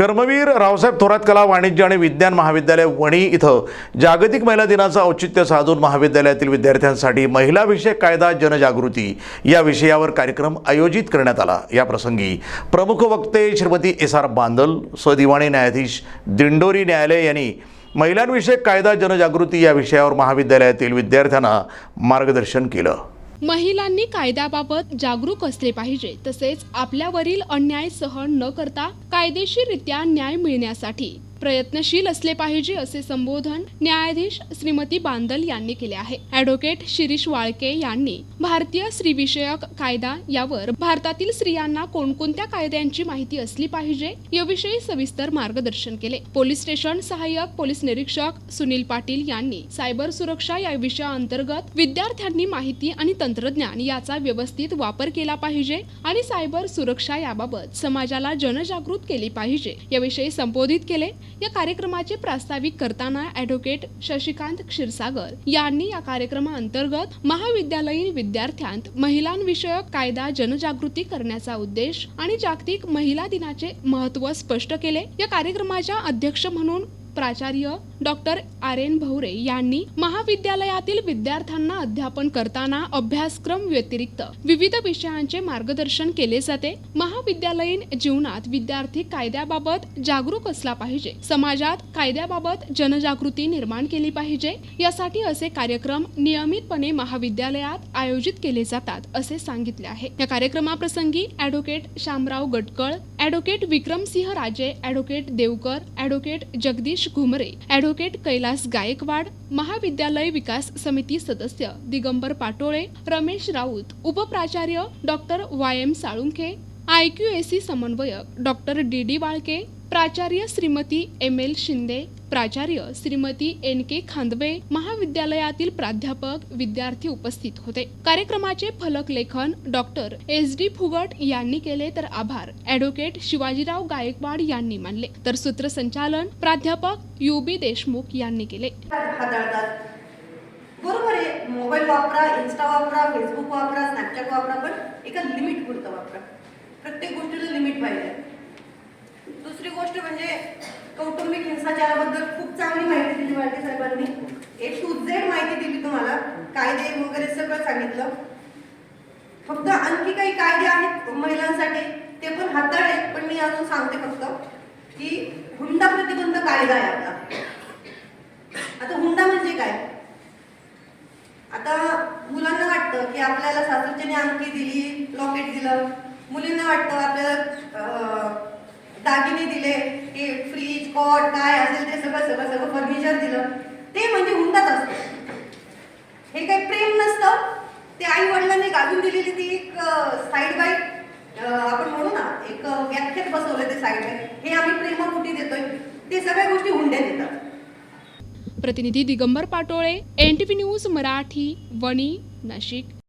कर्मवीर रावसाहेब थोरात कला वाणिज्य आणि विज्ञान महाविद्यालय वणी इथं जागतिक महिला दिनाचं औचित्य साधून महाविद्यालयातील विद्यार्थ्यांसाठी महिलाविषयक कायदा जनजागृती या विषयावर कार्यक्रम आयोजित करण्यात आला. या प्रसंगी प्रमुख वक्ते श्रीमती एस आर बांदल सदिवाणी न्यायाधीश दिंडोरी न्यायालय यांनी महिलांविषयक कायदा जनजागृती या विषयावर महाविद्यालयातील विद्यार्थ्यांना मार्गदर्शन केलं. महिलांनी कायद्याबाबत जागरूक असले पाहिजे तसेच आपल्यावरील अन्याय सहन न करता कायदेशीररित्या न्याय मिळण्यासाठी. प्रयत्नशील असले पाहिजे असे संबोधन न्यायाधीश श्रीमती बांदल यांनी केले आहे. ॲडव्होकेट शिरीष वाळके यांनी भारतीय स्त्रीविषयक कायदा यावर भारतातील स्त्रियांना कोणकोणत्या कायद्यांची माहिती असली पाहिजे याविषयी सविस्तर मार्गदर्शन केले. पोलीस स्टेशन सहाय्यक पोलीस निरीक्षक सुनील पाटील यांनी सायबर सुरक्षा या विषयाअंतर्गत विद्यार्थ्यांनी माहिती आणि तंत्रज्ञान याचा व्यवस्थित वापर केला पाहिजे आणि सायबर सुरक्षा याबाबत समाजाला जनजागृत केली पाहिजे याविषयी संबोधित केले. या कार्यक्रमाचे प्रास्ताविक करताना ॲडव्होकेट शशिकांत क्षीरसागर यांनी या कार्यक्रमाअंतर्गत महाविद्यालयीन विद्यार्थ्यांत महिलांविषयक कायदा जनजागृती करण्याचा उद्देश आणि जागतिक महिला दिनाचे महत्त्व स्पष्ट केले. या कार्यक्रमाच्या अध्यक्ष म्हणून प्राचार्य डॉक्टर आर एन भवरे यांनी महाविद्यालयातील विद्यार्थ्यांना अध्यापन करताना अभ्यासक्रम व्यतिरिक्त विविध विषयांचे मार्गदर्शन केले जाते. महाविद्यालयीन जीवनात विद्यार्थी कायद्याबाबत जागरूक असला पाहिजे. समाजात कायद्याबाबत जनजागृती निर्माण केली पाहिजे. यासाठी असे कार्यक्रम नियमितपणे महाविद्यालयात आयोजित केले जातात असे सांगितले आहे. या कार्यक्रमाप्रसंगी advocate Shamrao Gatkal advocate Vikramsinh Raje advocate Devkar advocate Jagdish Ghumare advocate Kailas Gaikwad महाविद्यालय विकास समिती सदस्य Digambar Patole Ramesh Raut उपप्राचार्य doctor Y M Salunkhe I Q A C समन्वयक डॉक्टर डी डी वाळके प्राचार्य श्रीमती एम एल शिंदे प्राचार्य श्रीमती एन के खांदवे महाविद्यालयातील प्राध्यापक विद्यार्थी उपस्थित होते. कार्यक्रमाचे फलक लेखन डॉक्टर एस डी फुगट यांनी केले तर आभार. ॲडव्होकेट शिवाजीराव गायकवाड यांनी मानले. तर सूत्रसंचालन प्राध्यापक यू बी देशमुख यांनी केले. बरोबर आहे. मोबाईल वापरा इन्स्टा वापरा फेसबुक वापरा स्नॅपचॅट वापरा पण एका लिमिट पुरतं वापरा. प्रत्येक गोष्टीला लिमिट पाहिजे दुसरी गोष्ट म्हणजे भ्रष्टाचाराबद्दल खूप चांगली माहिती दिली वाटते साहेबांनी ए टू झेड माहिती दिली तुम्हाला. कायदे वगैरे सगळं सांगितलं. फक्त आणखी काही कायदे आहेत महिलांसाठी ते पण हाताळले पण मी अजून सांगते फक्त की हुंडा प्रतिबंध कायदा आहे आपला. आता हुंडा म्हणजे काय? आता मुलांना वाटतं की आपल्याला सासूच्याने अंगठी दिली लॉकेट दिलं. मुलींना वाटतं आपल्याला दागिने दिले की फ्रीज कॉट काय असेल ते सगळं सगळं सगळं फर्निचर दिलं. ते म्हणजे हुंडाच असतं. हे काही प्रेम नसतं. ते आई वडिलांनी गाजून दिलेली ती एक साईड बाय आपण म्हणू ना एक व्याख्यात बसवलं ते साईड बाय हे आम्ही प्रेमापोटी देतोय. ते सगळ्या गोष्टी हुंड्या येतात प्रतिनिधी Digambar Patole N T V news Marathi Wani Nashik.